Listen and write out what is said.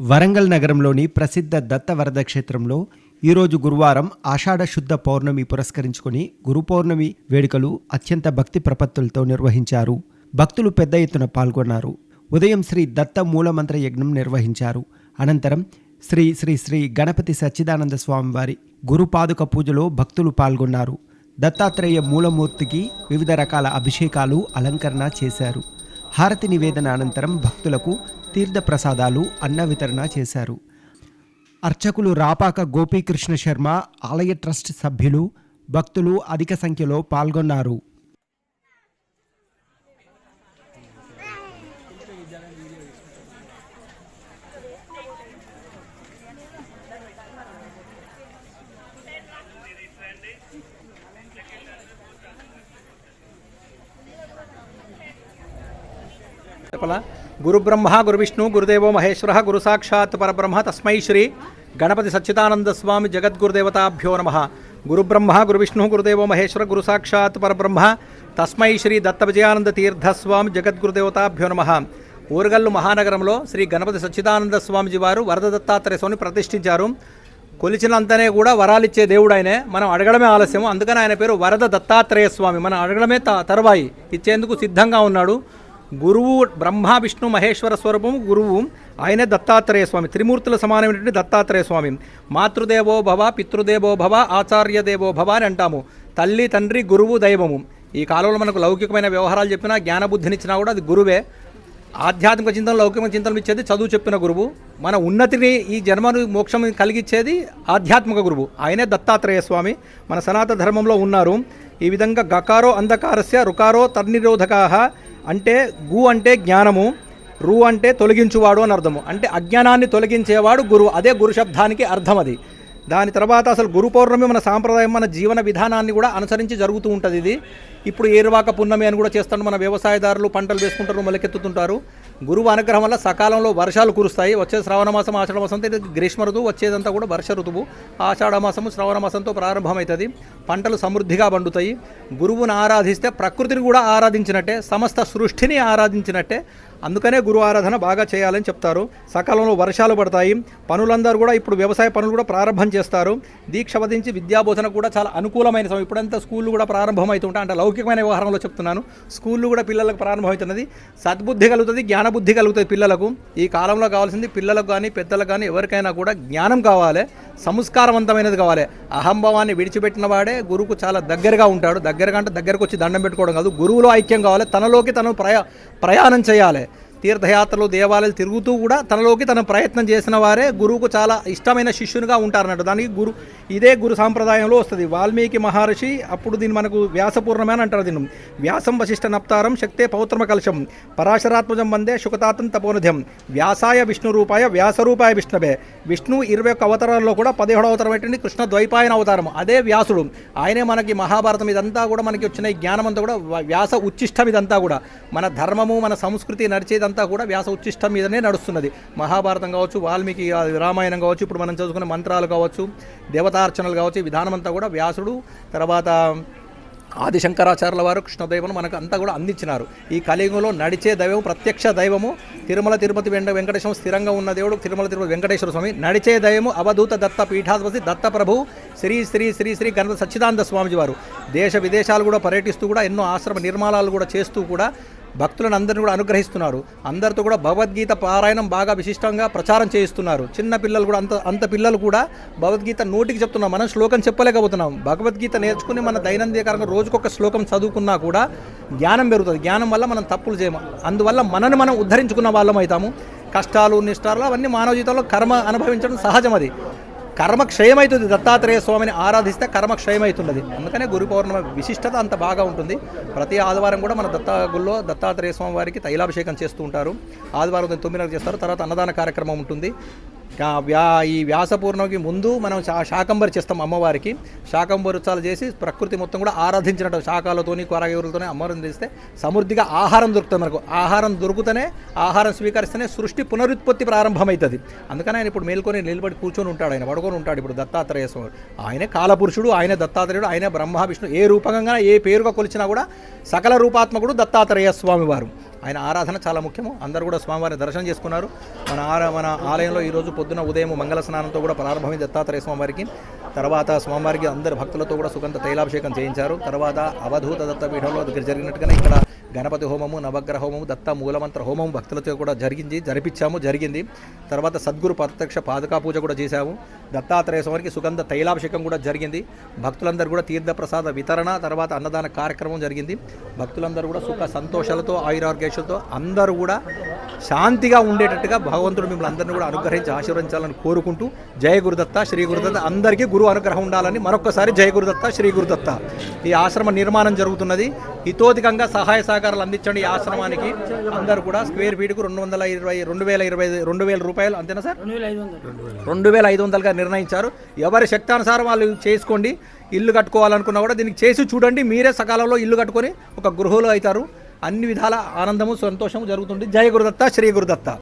వరంగల్ నగరంలోని ప్రసిద్ధ దత్త వరద క్షేత్రంలో ఈరోజు గురువారం ఆషాఢ శుద్ధ పౌర్ణమి పురస్కరించుకుని గురు పౌర్ణమి వేడుకలు అత్యంత భక్తి ప్రపత్తులతో నిర్వహించారు. భక్తులు పెద్ద ఎత్తున పాల్గొన్నారు. ఉదయం శ్రీ దత్త మూలమంత్ర యజ్ఞం నిర్వహించారు. అనంతరం శ్రీ శ్రీ శ్రీ గణపతి సచ్చిదానంద స్వామి వారి గురుపాదుక పూజలో భక్తులు పాల్గొన్నారు. దత్తాత్రేయ మూలమూర్తికి వివిధ రకాల అభిషేకాలు అలంకరణ చేశారు. హారతి నివేదన అనంతరం భక్తులకు తీర్థ ప్రసాదాలు అన్న వితరణ చేశారు. అర్చకులు రాపాక గోపీకృష్ణ శర్మ ఆలయ ట్రస్ట్ సభ్యులు భక్తులు అధిక సంఖ్యలో పాల్గొన్నారు. చెప్పలా? గురుబ్రహ్మ గురువిష్ణు గురుదేవో మహేశ్వర గురు సాక్షాత్ పరబ్రహ్మ తస్మై శ్రీ గణపతి సచ్చిదానంద స్వామి జగద్గురుదేవతాభ్యో నమ. గురుబ్రహ్మ గురువిష్ణు గురుదేవో మహేశ్వర గురు సాక్షాత్ పరబ్రహ్మ తస్మై శ్రీ దత్త విజయానంద తీర్థ స్వామి జగద్గురుదేవతాభ్యో నమ. ఊరగల్లు మహానగరంలో శ్రీ గణపతి సచ్చిదానంద స్వామిజీ వారు వరద దత్తాత్రేయ స్వామిని ప్రతిష్ఠించారు. కొలిచినంతనే కూడా వరాలిచ్చే దేవుడు ఆయనే. మనం అడగడమే ఆలస్యం అందుకని ఆయన పేరు వరద దత్తాత్రేయ స్వామి. మనం అడగడమే త తరువాయి. ఇచ్చేందుకు సిద్ధంగా ఉన్నాడు. గురువు బ్రహ్మ విష్ణు మహేశ్వర స్వరూపం గురువు ఆయనే దత్తాత్రేయ స్వామి. త్రిమూర్తుల సమానమైనటువంటి దత్తాత్రేయ స్వామి. మాతృదేవో భవ పితృదేవో భవ ఆచార్య దేవో భవ అని అంటాము. తల్లి తండ్రి గురువు దైవము. ఈ కాలంలో మనకు లౌకికమైన వ్యవహారాలు చెప్పినా జ్ఞానబుద్ధినిచ్చినా కూడా అది గురువే. ఆధ్యాత్మిక చింతన లౌకిక చింతనలు ఇచ్చేది చదువు చెప్పిన గురువు. మన ఉన్నతిని ఈ జన్మను మోక్షం కలిగించేది ఆధ్యాత్మిక గురువు. ఆయనే దత్తాత్రేయ స్వామి. మన సనాతన ధర్మంలో ఉన్నారు. ఈ విధంగా గకారో అంధకారస్య రుకారో తర్నిరోధకాహ అంటే గు అంటే జ్ఞానము రు అంటే తొలగించువాడు అని అర్థము. అంటే అజ్ఞానాన్ని తొలగించేవాడు గురువు అదే గురు శబ్దానికి అర్థం అది. దాని తర్వాత అసలు గురు పౌర్ణమి మన సాంప్రదాయం మన జీవన విధానాన్ని కూడా అనుసరించి జరుగుతూ ఉంటుంది ఇది. ఇప్పుడు ఏరువాక పున్నమి అని కూడా చేస్తాడు మన వ్యవసాయదారులు పంటలు వేసుకుంటారు మొలకెత్తుతుంటారు. గురువు అనుగ్రహం వల్ల సకాలంలో వర్షాలు కురుస్తాయి. వచ్చే శ్రావణ మాసం ఆషాఢ మాసం ఇది గ్రీష్మ ఋతువు వచ్చేదంతా కూడా వర్ష ఋతువు. ఆషాఢ మాసము శ్రావణ మాసంతో ప్రారంభమవుతుంది. పంటలు సమృద్ధిగా పండుతాయి. గురువును ఆరాధిస్తే ప్రకృతిని కూడా ఆరాధించినట్టే సమస్త సృష్టిని ఆరాధించినట్టే అందుకనే గురు ఆరాధన బాగా చేయాలని చెప్తారు. సకాలంలో వర్షాలు పడతాయి. పనులందరూ కూడా ఇప్పుడు వ్యవసాయ పనులు కూడా ప్రారంభం చేస్తారు. దీక్ష వధించి విద్యాబోధన కూడా చాలా అనుకూలమైన సమయం. ఇప్పుడంతా స్కూళ్ళు కూడా ప్రారంభమవుతుంటాయి అంటే లౌకికమైన వ్యవహారంలో చెప్తున్నాను. స్కూళ్ళు కూడా పిల్లలకు ప్రారంభమవుతున్నది. సద్బుద్ధి కలుగుతుంది జ్ఞానబుద్ధి కలుగుతుంది పిల్లలకు. ఈ కాలంలో కావాల్సింది పిల్లలకు కానీ పెద్దలకు కానీ ఎవరికైనా కూడా జ్ఞానం కావాలి. సంస్కారవంతమైనది కావాలి. అహంభావాన్ని విడిచిపెట్టిన వాడే గురువుకు చాలా దగ్గరగా ఉంటాడు. దగ్గరగా అంటే దగ్గరకు వచ్చి దండం పెట్టుకోవడం కాదు. గురువులో ఐక్యం కావాలి. తనలోకి తను ప్రయా ప్రయాణం చేయాలి. తీర్థయాత్రలు దేవాలయాలు తిరుగుతూ కూడా తనలోకి తన ప్రయత్నం చేసిన వారే గురువుకు చాలా ఇష్టమైన శిష్యునిగా ఉంటారన్నట్టు. దానికి గురు ఇదే గురు సాంప్రదాయంలో వస్తుంది. వాల్మీకి మహర్షి అప్పుడు దీన్ని మనకు వ్యాసపూర్ణమే అని అంటారు దీన్ని. వ్యాసం వశిష్ట నప్తారం శక్తే పౌత్రమ కలశం. పరాశరాత్మజం వందే శుకతాతం తపోనిధ్యం. వ్యాసాయ విష్ణు రూపాయ వ్యాసరూపాయ విష్ణవే. విష్ణు ఇరవై ఒక్క అవతారాల్లో కూడా పదిహేడు అవతారం ఏంటంటే కృష్ణ ద్వైపాయన అవతారం అదే వ్యాసుడు. ఆయనే మనకి మహాభారతం ఇదంతా కూడా మనకి వచ్చిన ఈ జ్ఞానం అంతా కూడా వ్యాస ఉచ్చిష్టం ఇదంతా కూడా. మన ధర్మము మన సంస్కృతి అంతా కూడా వ్యాస ఉచ్చిష్టం మీదనే నడుస్తున్నది. మహాభారతం కావచ్చు వాల్మీకి రామాయణం కావచ్చు ఇప్పుడు మనం చదువుకునే మంత్రాలు కావచ్చు దేవతార్చనలు కావచ్చు విధానమంతా విధానం అంతా కూడా వ్యాసుడు తర్వాత ఆది శంకరాచార్యుల వారు కృష్ణదైవం మనకు అంతా కూడా అందించినారు. ఈ కలియుగంలో నడిచే దైవం ప్రత్యక్ష దైవము తిరుమల తిరుపతి వెంట వెంకటేశ్వరం స్థిరంగా ఉన్న దేవుడు తిరుమల తిరుపతి వెంకటేశ్వర స్వామి నడిచే దైవము అవధూత దత్త పీఠాధిపతి దత్త ప్రభు శ్రీ శ్రీ శ్రీ శ్రీ గణపతి సచ్చిదానంద స్వామిజీ వారు. దేశ విదేశాలు కూడా పర్యటిస్తూ కూడా ఎన్నో ఆశ్రమ నిర్మాణాలు కూడా చేస్తూ కూడా భక్తులను అందరిని కూడా అనుగ్రహిస్తున్నారు. అందరితో కూడా భగవద్గీత పారాయణం బాగా విశిష్టంగా ప్రచారం చేయిస్తున్నారు. చిన్న పిల్లలు కూడా అంత అంత పిల్లలు కూడా భగవద్గీత నోటికి చెప్తున్నాం. మనం శ్లోకం చెప్పలేకపోతున్నాం. భగవద్గీత నేర్చుకుని మన దైనందికంగా రోజుకొక శ్లోకం చదువుకున్నా కూడా జ్ఞానం పెరుగుతుంది. జ్ఞానం వల్ల మనం తప్పులు చేయము అందువల్ల మనని మనం ఉద్ధరించుకున్న వాళ్ళం అవుతాము. కష్టాలు నిష్టాలు అవన్నీ మానవ జీవితంలో కర్మ అనుభవించడం సహజం అది. కర్మ క్షయమవుతుంది దత్తాత్రేయ స్వామిని ఆరాధిస్తే కర్మ క్షయమవుతున్నది అందుకనే గురు పౌర్ణమి విశిష్టత అంత బాగా ఉంటుంది. ప్రతి ఆదివారం కూడా మన దత్తా గుళ్ళో దత్తాత్రేయ స్వామి వారికి తైలాభిషేకం చేస్తూ ఉంటారు. ఆదివారం తొమ్మిదిన్నర చేస్తారు. తర్వాత అన్నదాన కార్యక్రమం ఉంటుంది. వ్యా ఈ వ్యాస పూర్ణమికి ముందు మనం శా శాకంబరి చేస్తాం అమ్మవారికి. శాకంబరుచాలు చేసి ప్రకృతి మొత్తం కూడా ఆరాధించినట్టు శాఖలతోని కూరగాయలతోని అమ్మవారిని చేస్తే సమృద్ధిగా ఆహారం దొరుకుతుంది మనకు. ఆహారం దొరుకుతూనే ఆహారం స్వీకరిస్తేనే సృష్టి పునరుత్పత్తి ప్రారంభమవుతుంది అందుకని ఆయన ఇప్పుడు మేల్కొని నిలబడి కూర్చొని ఉంటాడు ఆయన పడుకొని ఉంటాడు ఇప్పుడు దత్తాత్రేయ స్వామి. ఆయనే కాలపురుషుడు ఆయన దత్తాత్రేయుడు ఆయన బ్రహ్మ విష్ణు ఏ రూపకంగా ఏ పేరుగా కొలిచినా కూడా సకల రూపాత్మకుడు దత్తాత్రేయ స్వామి వారు ఆయన ఆరాధన చాలా ముఖ్యము. అందరూ కూడా స్వామివారిని దర్శనం చేసుకున్నారు. మన ఆర మన ఆలయంలో ఈరోజు పొద్దున ఉదయం మంగళ స్నానంతో కూడా ప్రారంభమైంది దత్తాత్రేయ స్వామివారికి. తర్వాత స్వామివారికి అందరి భక్తులతో కూడా సుగంధ తైలాభిషేకం చేయించారు. తర్వాత అవధూత దత్తపీఠంలో దగ్గర జరిగినట్టుగానే ఇక్కడ గణపతి హోమము నవగ్రహ హోమము దత్త మూలమంత్ర హోమం భక్తులతో కూడా జరిగింది జరిపించాము జరిగింది. తర్వాత సద్గురు ప్రత్యక్ష పాదుకా పూజ కూడా చేశాము. దత్తాత్రేయ స్వామికి సుగంధ తైలాభిషేకం కూడా జరిగింది. భక్తులందరూ కూడా తీర్థప్రసాద వితరణ తర్వాత అన్నదాన కార్యక్రమం జరిగింది. భక్తులందరూ కూడా సుఖ సంతోషాలతో ఆయురారోగ్యాలతో అందరూ కూడా శాంతిగా ఉండేటట్టుగా భగవంతుడు మిమ్మల్ని అందరినీ కూడా అనుగ్రహించి ఆశీర్వదించాలని కోరుకుంటూ జయ గురుదత్త శ్రీ గురుదత్త. అందరికీ గురువు అనుగ్రహం ఉండాలని మరొకసారి జయ గురుదత్త శ్రీ గురుదత్త. ఈ ఆశ్రమ నిర్మాణం జరుగుతున్నది. హితోధికంగా సహాయ సహకారాలు అందించండి ఈ ఆశ్రమానికి. అందరూ కూడా స్క్వేర్ ఫీట్కు రెండు వందల ఇరవై రెండు వేల ఇరవై రెండు వేల రూపాయలు అంతేనా సార్? రెండు వేల ఐదు వందలుగా నిర్ణయించారు. ఎవరి శక్తానుసారం వాళ్ళు చేసుకోండి. ఇల్లు కట్టుకోవాలనుకున్నా కూడా దీనికి చేసి చూడండి. మీరే సకాలంలో ఇల్లు కట్టుకొని ఒక గృహలో అవుతారు. అన్ని విధాల ఆనందము సంతోషము జరుగుతుంది. జయ గురుదత్త శ్రీ గురుదత్త.